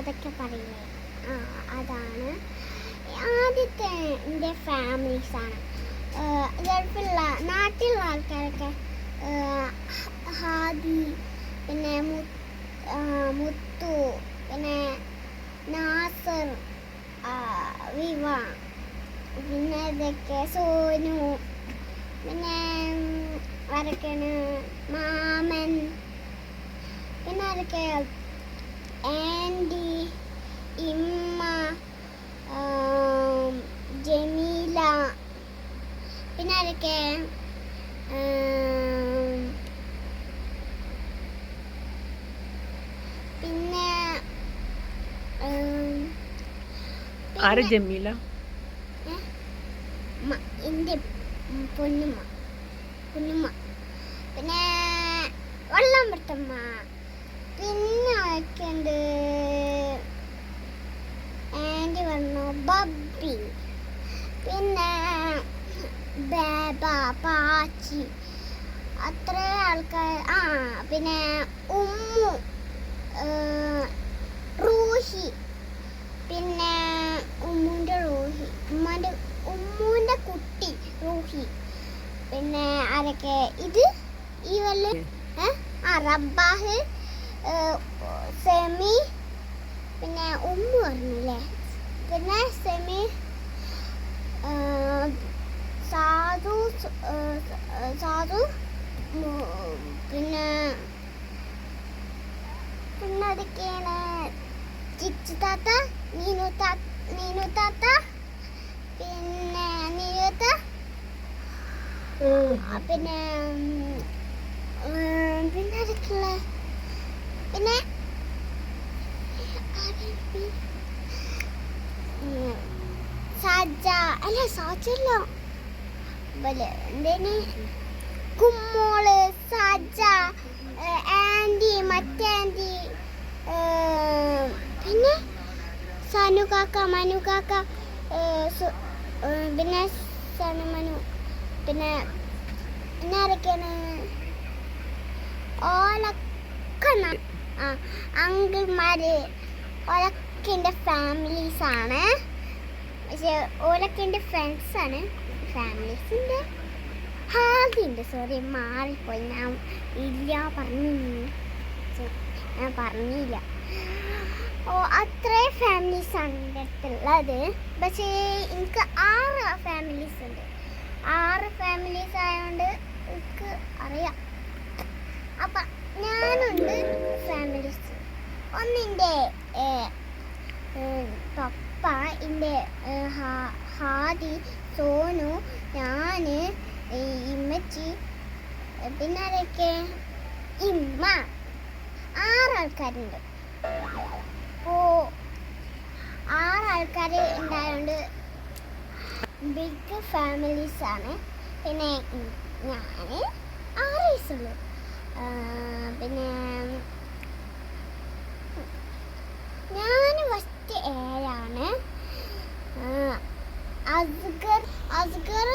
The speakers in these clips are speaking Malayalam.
അതൊക്കെ പറയുന്നത്. ആ അതാണ്. ആദ്യത്തെ എന്റെ ഫാമിലീസാണ് ഗൾഫിലുള്ള നാട്ടിലുള്ള ആൾക്കാരൊക്കെ ഹാദി പിന്നെ മുത്തു പിന്നെ നാസർ വിവ പിന്നെ ഇതൊക്കെ സോനു പിന്നെ ആരൊക്കെയാണ്? മാമൻ പിന്നെ ആരൊക്കെ ആന്റി ഇമ്മ ആം, ജമീല ആം, പിന്നെ ആര് ജമീല? എന്റെ പൊന്നുമ്മ പൊന്നുമ്മ. പിന്നെ വെള്ളം പിന്നെ ആരൊക്കെയുണ്ട് ആന്റി പറഞ്ഞു ബബ്ബി പിന്നെ ബേബ പാച്ചി അത്ര ആൾക്കാർ ആ പിന്നെ ഉമ്മു റൂഹി. പിന്നെ ഉമ്മുന്റെ റൂഹി. ഉമ്മാന്റെ ഉമ്മുവിന്റെ കുട്ടി റൂഹി. പിന്നെ ആരൊക്കെ? ഇത്? ഈ വല്ല ആ റബ്ബാഹ് സെമി പിന്നെ ഉമ്മ പറഞ്ഞില്ലേ? പിന്നെ സെമി സാധു സാധു പിന്നെ പിന്നെ അതൊക്കെയാണ്. ചിച്ചു താത്ത നീനു താ നീനു താത്ത പിന്നെ നീനൂത്ത ആ, പിന്നെ പിന്നെ അതൊക്കെയുള്ള. പിന്നെ? സാജ. അല്ല സജല്ല എന്തേന്? കുമ്മോൾ സജ ആന്റി മറ്റേ ആന്റി പിന്നെ സനു കാക്ക മനു കാക്ക പിന്നെ സനു മനു പിന്നെ പിന്നെ ആരൊക്കെയാണ്? ഓലൊക്കെ ആ അങ്കിൾമാര്. ഓലൊക്കെ എന്റെ ഫാമിലീസ് ആണ് പക്ഷെ ഓലൊക്കെ എന്റെ ഫ്രണ്ട്സ് ആണ് ഫാമിലീസിന്റെ ഹാദിന്റെ സോറി മാറിപ്പോയി. ഞാൻ ഇല്ല പറഞ്ഞു. ഞാൻ പറഞ്ഞില്ല. ഓ അത്രേ ഫാമിലീസ് ആണ് എന്റെ അടുത്തുള്ളത്. പക്ഷേ എനിക്ക് ആറ് ഫാമിലീസ് ഉണ്ട്. ആറ് ഫാമിലീസ് ആയതുകൊണ്ട് എനിക്ക് അറിയാം. അപ്പം ഞാനുണ്ട് ഫാമിലീസ് ഒന്നിന്റെ പപ്പ എന്റെ ഹാദി സോനു ഞാൻ ഇമ്മച്ചി പിന്നെ ആരൊക്കെ ഇമ്മ ആറ് ആൾക്കാരുണ്ട്. അപ്പോൾ ആറ് ആൾക്കാർ ഉണ്ടായതുകൊണ്ട് ബിഗ് ഫാമിലീസ് ആണ്. പിന്നെ ഞാൻ ആറ് വയസ്സുള്ളൂ. പിന്നെ ഞാൻ ഫസ്റ്റ് ഏഴാണ്. അസ്ഗർ അസ്ഗർ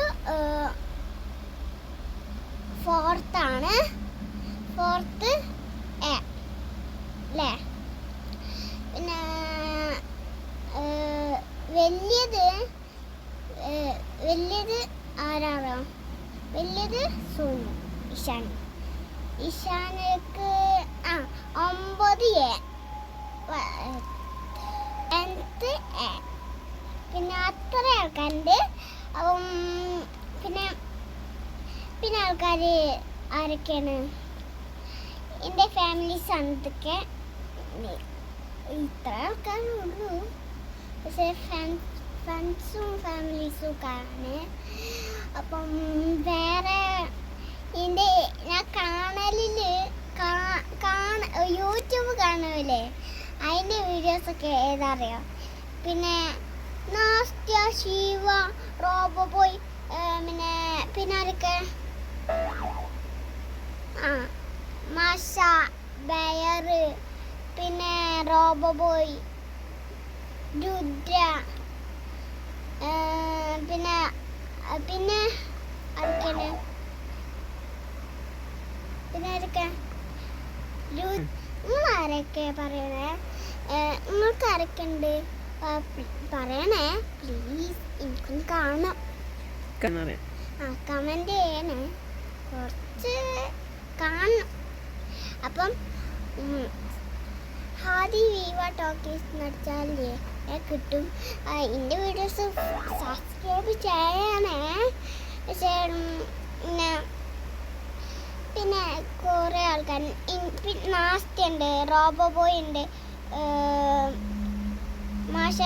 ഫോർത്താണ് ഫോർത്ത് എ അല്ലേ പിന്നെ വലിയത് വലിയത് ആരാണോ? വലിയത് സോനു ഇഷാൻ ഇഷാനക്ക് ആ ഒമ്പത് എ ടെൻത്ത് എ പിന്നെ അത്ര ആൾക്കാരുണ്ട്. അപ്പം പിന്നെ പിന്നെ ആൾക്കാർ ആരൊക്കെയാണ്? എന്റെ ഫാമിലി സന്തൊക്കെ. ഇത്ര ആൾക്കാരേ ഉള്ളൂ. പക്ഷേ ഫ്രണ്ട്സ് ഫാമിലീസും ആണ്. അപ്പം വേറെ എന്റെ ഞാൻ കാണലിൽ കാണ യൂട്യൂബ് കാണുമല്ലേ അതിന്റെ വീഡിയോസൊക്കെ ഏതാ അറിയാം പിന്നെ നാസ്ത്യ ശിവ റോബോ പോയി പിന്നെ പിന്നെ മാഷ ബയർ പിന്നെ റോബോ ബോയ് രുദ്ര പിന്നെ പിന്നെ പിന്നെ ആരൊക്കെ? നിങ്ങൾ പറയണേ? നിങ്ങൾക്ക് ആരൊക്കെയുണ്ട് ആ, പ്- പറയണേ പ്ലീസ് എനിക്കൊന്ന് കാണാം ആ കമന്റ് ചെയ്യണേ. കുറച്ച് കാണണം അപ്പം ഹാദി വീവ ടോക്കീസ് നടിച്ചാലേ കിട്ടും. എന്റെ വീഡിയോസ് സബ്സ്ക്രൈബ് ചെയ്യണേ പിന്നെ പിന്നെ കുറേ ആൾക്കാർ നാസ്തി ഉണ്ട് റോബോ ബോയ് ഉണ്ട് മാഷ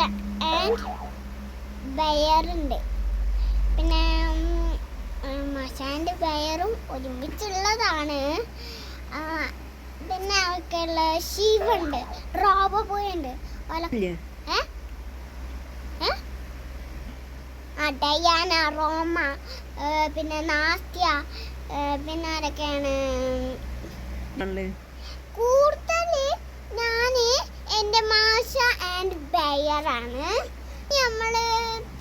ആൻഡ് ബയറുണ്ട് പിന്നെ മാഷാന്റെ പേരും ഒരുമിച്ചുള്ളതാണ്. പിന്നെ അവർക്കുള്ള ശിവുണ്ട്. റോബോ പോയുണ്ട് ഡയാന റോമ പിന്നെ നാസ്ത്യ പിന്നെ ആരൊക്കെയാണ്? കൂടുതൽ ഞാൻ എന്റെ മാഷ ആൻഡ് ബെയറാണ്. നമ്മൾ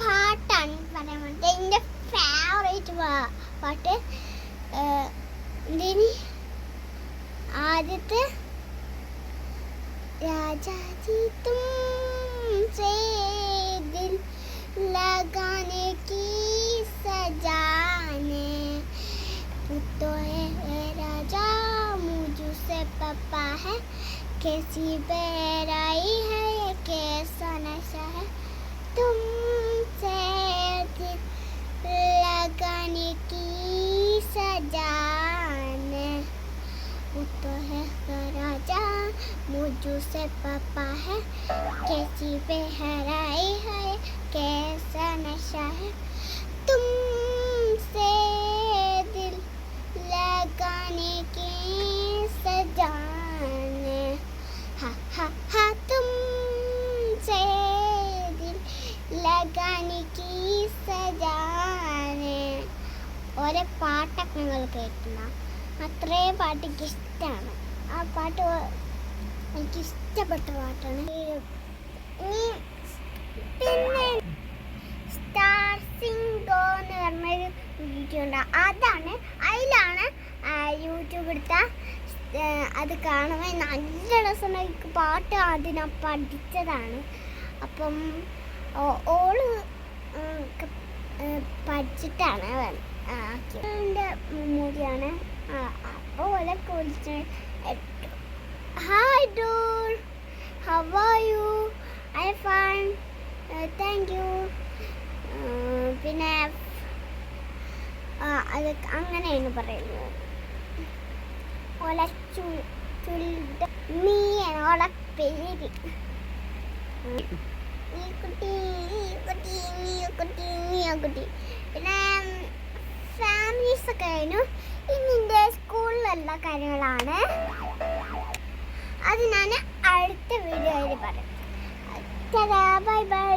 പാട്ടാണ് പറയാൻ എന്റെ ഫേവറേറ്റ് പാട്ട് ഏ, എന്തിന് ആദ്യത്തെ രാജാജി തും ദിൽ लगाने की सजाने तो है राजा मुझसे पप्पा है कैसी बेराई है ये कैसा नशा है तुमसे दिल लगाने की सजान। वो तो है राजा मुझसे पापा है। कैसी बेहराई है, कैसा नशा है। तुमसे दिल लगाने की सजाने। ഓരോ പാട്ടൊക്കെ ഞങ്ങൾ കേൾക്കുന്ന. അത്രയും പാട്ട് എനിക്ക് ഇഷ്ടമാണ് ആ പാട്ട് എനിക്ക് ഇഷ്ടപ്പെട്ട പാട്ടാണ്. പിന്നെ സ്റ്റാർ സിംഗോ എന്ന് പറഞ്ഞൊരു വീഡിയോ ഉണ്ട്. അതാണ് അതിലാണ് യൂട്യൂബ് എടുത്ത അത് കാണുമ്പോൾ നല്ല രസം എനിക്ക് പാട്ട് അതിനാ പഠിച്ചതാണ്. അപ്പം ഓൾ പഠിച്ചിട്ടാണ് ആക്കിയത്. എന്റെ മെമ്മോറിയാണ് അപ്പോൾ ഓലെ കുറിച്ച് hi ഡൂർ how are you I fine thank you പിന്നെ അത് അങ്ങനെയാണ് പറയുന്നത്. ഓല ചു ചുൽദ നീ ഓളെ പേര്. നീ കുട്ടി ഈ കുട്ടി നീ കുട്ടി കുട്ടി. പിന്നെ ഫാമിലീസ് ഒക്കെ കഴിഞ്ഞു. ഇനി എന്റെ സ്കൂളിലുള്ള കാര്യങ്ങളാണ്. അത് ഞാൻ അടുത്ത വീഡിയോയിൽ പറയാം. Bye bye